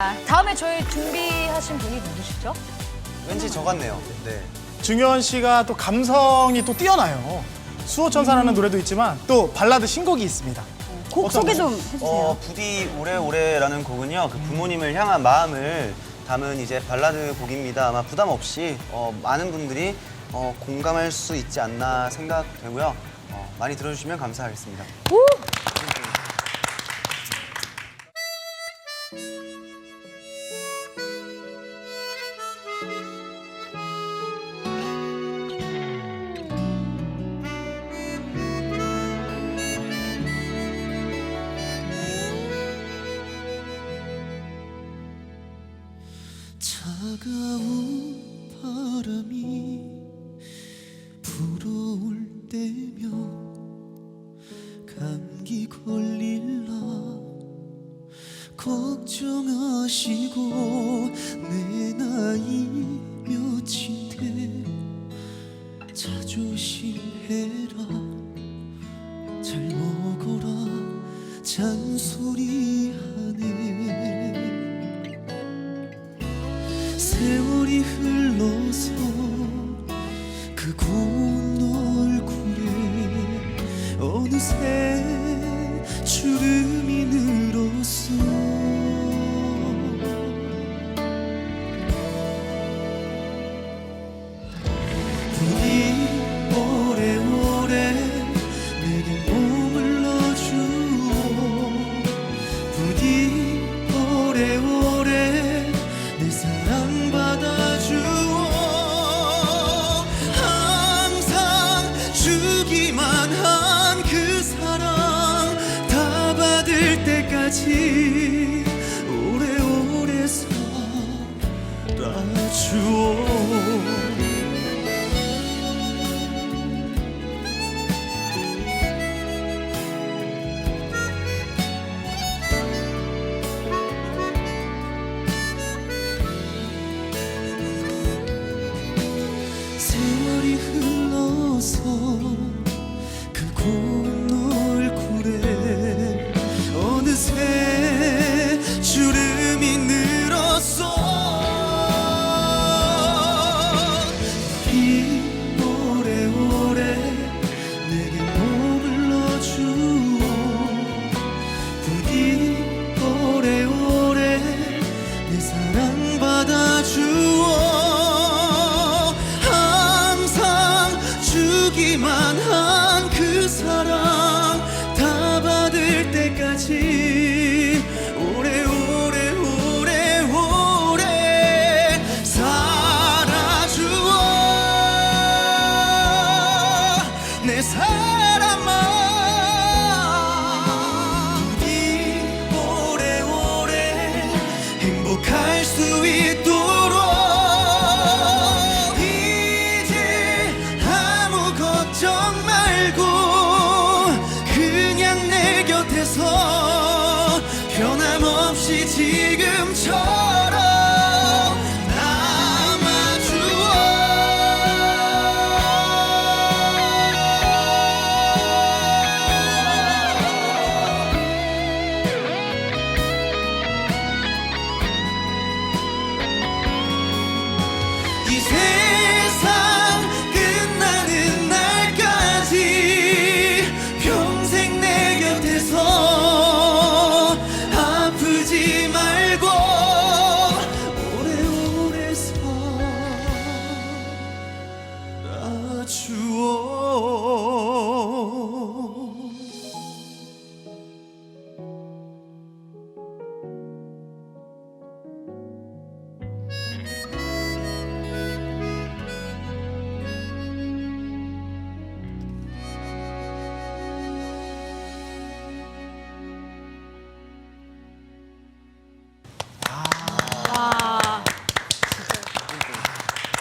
아, 다음에 저희 준비하신 분이 누구시죠? 왠지 저 같네요. 네. 중현 씨가 또 감성이 또 뛰어나요. 수호천사라는 노래도 있지만 또 발라드 신곡이 있습니다. 곡 어떤 소개 곡? 좀 해주세요. 어, 부디 오래오래라는 곡은요, 그 부모님을 향한 마음을 담은 이제 발라드 곡입니다. 아마 부담 없이 어, 많은 분들이 어, 공감할 수 있지 않나 생각되고요. 어, 많이 들어주시면 감사하겠습니다. 차가운 바람이 불어올 때면 감기 걸릴라 걱정하시고 내 나이 몇인데 자조심해라. 잘 먹어라. 잔소리 세월이 흘러서 그 고운 얼굴에 어느새 주기만 한그 사랑 다 받을 때까지 주 지금처럼